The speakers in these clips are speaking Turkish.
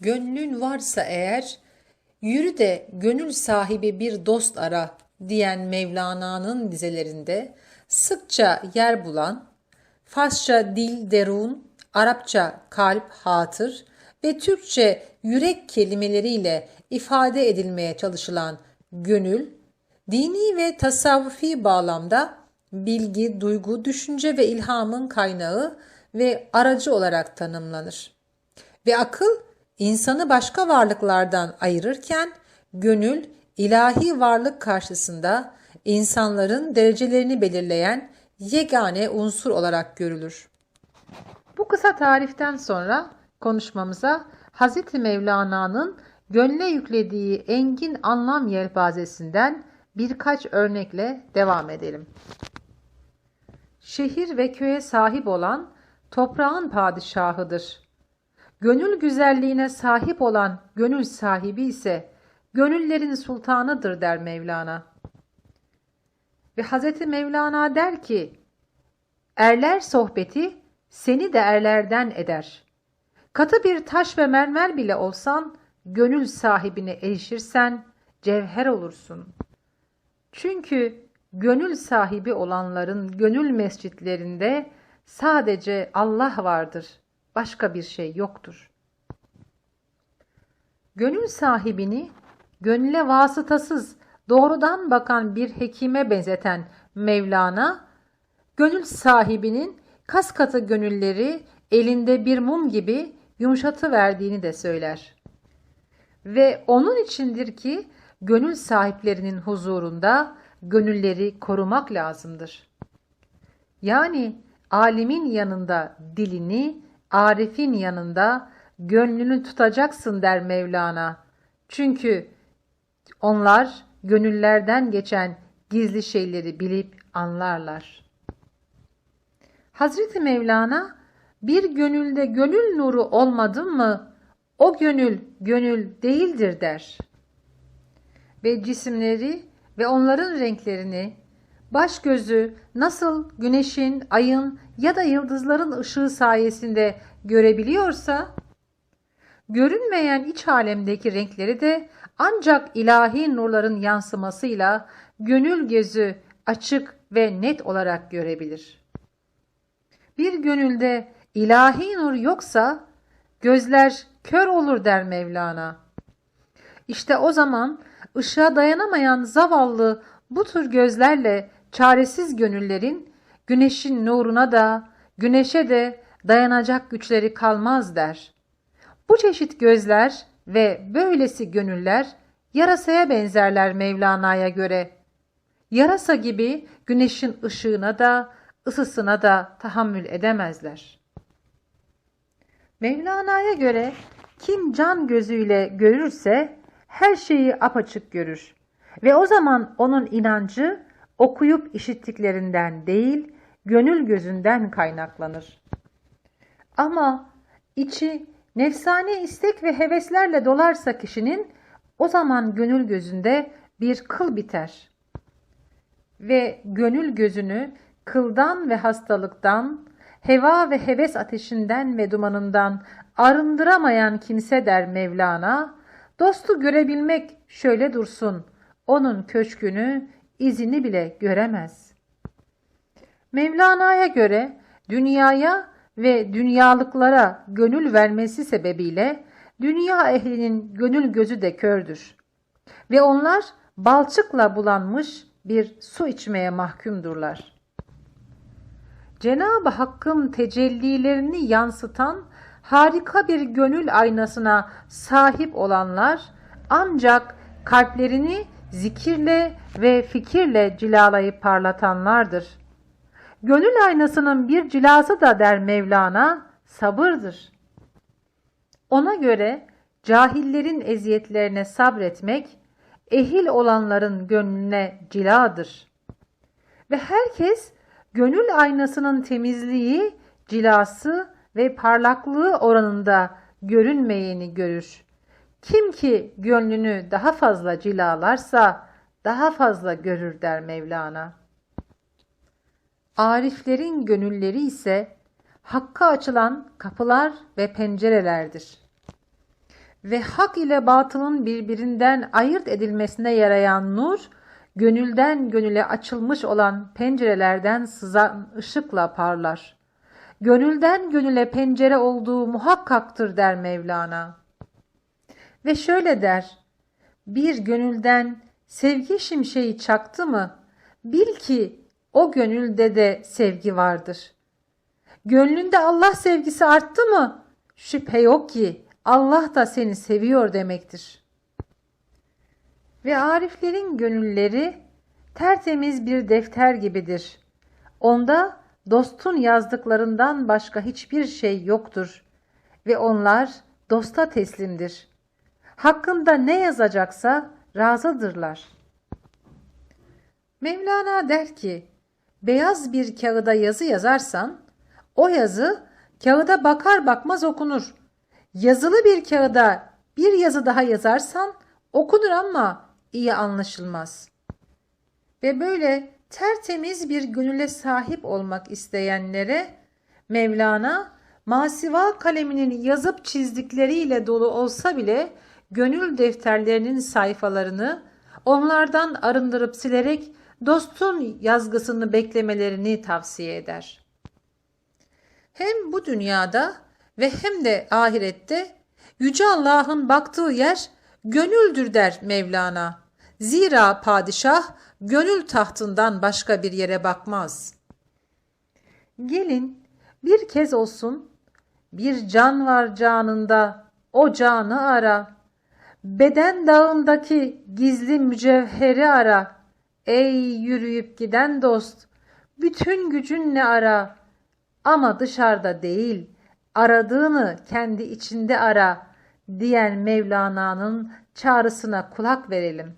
Gönlün varsa eğer, yürü de gönül sahibi bir dost ara diyen Mevlana'nın dizelerinde sıkça yer bulan, Farsça dil derun, Arapça kalp hatır ve Türkçe yürek kelimeleriyle ifade edilmeye çalışılan gönül, dini ve tasavvufi bağlamda bilgi, duygu, düşünce ve ilhamın kaynağı ve aracı olarak tanımlanır. Ve akıl insanı başka varlıklardan ayırırken gönül ilahi varlık karşısında insanların derecelerini belirleyen yegane unsur olarak görülür. Bu kısa tariften sonra konuşmamıza Hz. Mevlana'nın gönle yüklediği engin anlam yelpazesinden birkaç örnekle devam edelim. Şehir ve köye sahip olan toprağın padişahıdır. Gönül güzelliğine sahip olan gönül sahibi ise gönüllerin sultanıdır der Mevlana. Ve Hazreti Mevlana der ki, erler sohbeti seni de erlerden eder. Katı bir taş ve mermer bile olsan, gönül sahibine erişirsen cevher olursun. Çünkü gönül sahibi olanların gönül mescitlerinde sadece Allah vardır. Başka bir şey yoktur. Gönül sahibini gönüle vasıtasız doğrudan bakan bir hekime benzeten Mevlana, gönül sahibinin kas katı gönülleri elinde bir mum gibi yumuşatı verdiğini de söyler. Ve onun içindir ki gönül sahiplerinin huzurunda gönülleri korumak lazımdır. Yani alimin yanında dilini, arifin yanında gönlünü tutacaksın der Mevlana. Çünkü onlar gönüllerden geçen gizli şeyleri bilip anlarlar. Hazreti Mevlana bir gönülde gönül nuru olmadı mı o gönül gönül değildir der. Ve cisimleri ve onların renklerini baş gözü nasıl güneşin, ayın ya da yıldızların ışığı sayesinde görebiliyorsa görünmeyen iç alemdeki renkleri de ancak ilahi nurların yansımasıyla gönül gözü açık ve net olarak görebilir. Bir gönülde ilahi nur yoksa gözler kör olur der Mevlana. İşte o zaman ışığa dayanamayan zavallı bu tür gözlerle çaresiz gönüllerin güneşin nuruna da güneşe de dayanacak güçleri kalmaz der. Bu çeşit gözler ve böylesi gönüller yarasaya benzerler Mevlana'ya göre. Yarasa gibi güneşin ışığına da ısısına da tahammül edemezler. Mevlana'ya göre kim can gözüyle görürse her şeyi apaçık görür. Ve o zaman onun inancı okuyup işittiklerinden değil, gönül gözünden kaynaklanır. Ama içi nefsani istek ve heveslerle dolarsa kişinin o zaman gönül gözünde bir kıl biter. Ve gönül gözünü kıldan ve hastalıktan, heva ve heves ateşinden ve dumanından arındıramayan kimse der Mevlana, dostu görebilmek şöyle dursun, onun köşkünü, izini bile göremez. Mevlana'ya göre dünyaya ve dünyalıklara gönül vermesi sebebiyle dünya ehlinin gönül gözü de kördür. Ve onlar balçıkla bulanmış bir su içmeye mahkumdurlar. Cenab-ı Hakk'ın tecellilerini yansıtan harika bir gönül aynasına sahip olanlar ancak kalplerini zikirle ve fikirle cilalayıp parlatanlardır. Gönül aynasının bir cilası da der Mevlana sabırdır. Ona göre cahillerin eziyetlerine sabretmek ehil olanların gönlüne ciladır. Ve herkes gönül aynasının temizliği, cilası ve parlaklığı oranında görünmeyeni görür. Kim ki gönlünü daha fazla cilalarsa daha fazla görür der Mevlana. Ariflerin gönülleri ise hakka açılan kapılar ve pencerelerdir. ve hak ile batılın birbirinden ayırt edilmesine yarayan nur, gönülden gönüle açılmış olan pencerelerden sızan ışıkla parlar. Gönülden gönüle pencere olduğu muhakkaktır der Mevlana. Ve şöyle der, bir gönülden sevgi şimşeği çaktı mı, bil ki o gönülde de sevgi vardır. Gönlünde Allah sevgisi arttı mı, şüphe yok ki Allah da seni seviyor demektir. Ve ariflerin gönülleri tertemiz bir defter gibidir. Onda dostun yazdıklarından başka hiçbir şey yoktur ve onlar dosta teslimdir. Hakkında ne yazacaksa razıdırlar. Mevlana der ki, beyaz bir kağıda yazı yazarsan, o yazı kağıda bakar bakmaz okunur. Yazılı bir kağıda bir yazı daha yazarsan, okunur ama iyi anlaşılmaz. Ve böyle tertemiz bir gönüle sahip olmak isteyenlere Mevlana masiva kaleminin yazıp çizdikleriyle dolu olsa bile gönül defterlerinin sayfalarını onlardan arındırıp silerek dostun yazgısını beklemelerini tavsiye eder. Hem bu dünyada ve hem de ahirette Yüce Allah'ın baktığı yer gönüldür der Mevlana. Zira padişah gönül tahtından başka bir yere bakmaz. Gelin bir kez olsun bir can var canında o canı ara. Beden dağındaki gizli mücevheri ara. Ey yürüyüp giden dost, bütün gücünle ara. Ama dışarıda değil, aradığını kendi içinde ara diyen Mevlana'nın çağrısına kulak verelim.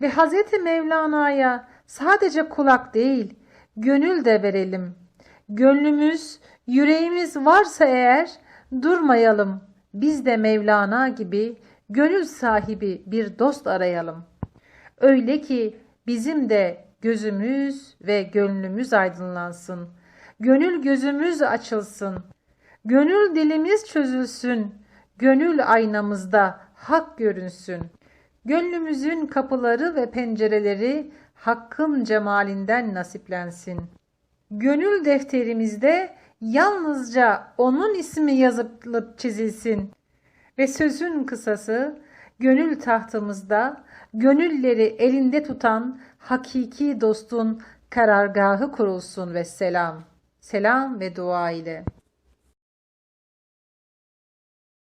Ve Hazreti Mevlana'ya sadece kulak değil, gönül de verelim. Gönlümüz, yüreğimiz varsa eğer durmayalım. Biz de Mevlana gibi gönül sahibi bir dost arayalım. Öyle ki bizim de gözümüz ve gönlümüz aydınlansın. Gönül gözümüz açılsın. Gönül dilimiz çözülsün. Gönül aynamızda hak görünsün. Gönlümüzün kapıları ve pencereleri hakkın cemalinden nasiplensin. Gönül defterimizde yalnızca onun ismi yazılıp çizilsin ve sözün kısası gönül tahtımızda gönülleri elinde tutan hakiki dostun karargahı kurulsun ve selam. Selam ve dua ile.